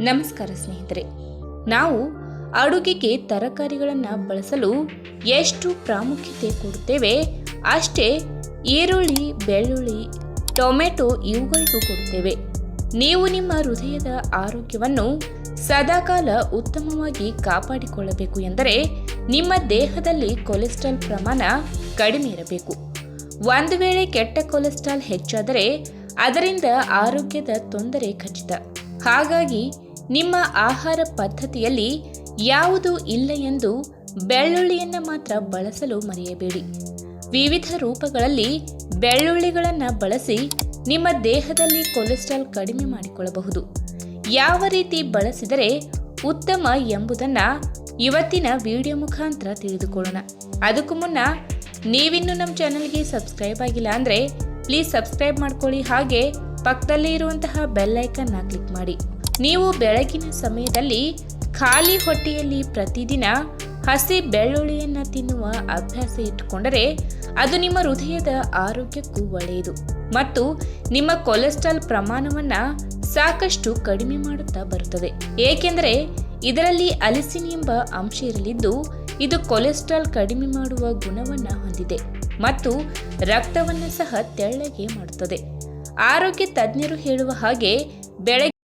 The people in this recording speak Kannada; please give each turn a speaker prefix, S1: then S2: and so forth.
S1: ನಮಸ್ಕಾರ ಸ್ನೇಹಿತರೆ. ನಾವು ಅಡುಗೆಗೆ ತರಕಾರಿಗಳನ್ನು ಬಳಸಲು ಎಷ್ಟು ಪ್ರಾಮುಖ್ಯತೆ ಕೊಡುತ್ತೇವೆ ಅಷ್ಟೇ ಈರುಳ್ಳಿ, ಬೆಳ್ಳುಳ್ಳಿ, ಟೊಮೆಟೊ ಇವುಗಳಿಗೂ ಕೊಡುತ್ತೇವೆ ನೀವು ನಿಮ್ಮ ಹೃದಯದ ಆರೋಗ್ಯವನ್ನು ಸದಾಕಾಲ ಉತ್ತಮವಾಗಿ ಕಾಪಾಡಿಕೊಳ್ಳಬೇಕು ಎಂದರೆ ನಿಮ್ಮ ದೇಹದಲ್ಲಿ ಕೊಲೆಸ್ಟ್ರಾಲ್ ಪ್ರಮಾಣ ಕಡಿಮೆ ಇರಬೇಕು. ಒಂದು ವೇಳೆ ಕೆಟ್ಟ ಕೊಲೆಸ್ಟ್ರಾಲ್ ಹೆಚ್ಚಾದರೆ ಅದರಿಂದ ಆರೋಗ್ಯದ ತೊಂದರೆ ಖಚಿತ. ಹಾಗಾಗಿ ನಿಮ್ಮ ಆಹಾರ ಪದ್ಧತಿಯಲ್ಲಿ ಯಾವುದು ಇಲ್ಲ ಎಂದು ಬೆಳ್ಳುಳ್ಳಿಯನ್ನು ಮಾತ್ರ ಬಳಸಲು ಮರೆಯಬೇಡಿ. ವಿವಿಧ ರೂಪಗಳಲ್ಲಿ ಬೆಳ್ಳುಳ್ಳಿಗಳನ್ನು ಬಳಸಿ ನಿಮ್ಮ ದೇಹದಲ್ಲಿ ಕೊಲೆಸ್ಟ್ರಾಲ್ ಕಡಿಮೆ ಮಾಡಿಕೊಳ್ಳಬಹುದು. ಯಾವ ರೀತಿ ಬಳಸಿದರೆ ಉತ್ತಮ ಎಂಬುದನ್ನು ಇವತ್ತಿನ ವಿಡಿಯೋ ಮುಖಾಂತರ ತಿಳಿದುಕೊಳ್ಳೋಣ. ಅದಕ್ಕೂ ಮುನ್ನ ನೀವಿನ್ನು ನಮ್ಮ ಚಾನಲ್ಗೆ ಸಬ್ಸ್ಕ್ರೈಬ್ ಆಗಿಲ್ಲ ಅಂದರೆ ಪ್ಲೀಸ್ ಸಬ್ಸ್ಕ್ರೈಬ್ ಮಾಡ್ಕೊಳ್ಳಿ. ಹಾಗೆ ಪಕ್ಕದಲ್ಲಿ ಇರುವಂತಹ ಬೆಲ್ಲೈಕನ್ನ ಕ್ಲಿಕ್ ಮಾಡಿ. ನೀವು ಬೆಳಗಿನ ಸಮಯದಲ್ಲಿ ಖಾಲಿ ಹೊಟ್ಟೆಯಲ್ಲಿ ಪ್ರತಿದಿನ ಹಸಿ ಬೆಳ್ಳುಳ್ಳಿಯನ್ನು ತಿನ್ನುವ ಅಭ್ಯಾಸ ಇಟ್ಟುಕೊಂಡರೆ ಅದು ನಿಮ್ಮ ಹೃದಯದ ಆರೋಗ್ಯಕ್ಕೂ ಒಳ್ಳೆಯದು ಮತ್ತು ನಿಮ್ಮ ಕೊಲೆಸ್ಟ್ರಾಲ್ ಪ್ರಮಾಣವನ್ನು ಸಾಕಷ್ಟು ಕಡಿಮೆ ಮಾಡುತ್ತಾ ಬರುತ್ತದೆ. ಏಕೆಂದರೆ ಇದರಲ್ಲಿ ಅಲಿಸಿನ್ ಎಂಬ ಅಂಶ ಇರಲಿದ್ದು, ಇದು ಕೊಲೆಸ್ಟ್ರಾಲ್ ಕಡಿಮೆ ಮಾಡುವ ಗುಣವನ್ನು ಹೊಂದಿದೆ ಮತ್ತು ರಕ್ತವನ್ನು ಸಹ ತೆಳ್ಳಗೆ ಮಾಡುತ್ತದೆ. ಆರೋಗ್ಯ ತಜ್ಞರು ಹೇಳುವ ಹಾಗೆ ಬೆಳಗ್ಗೆ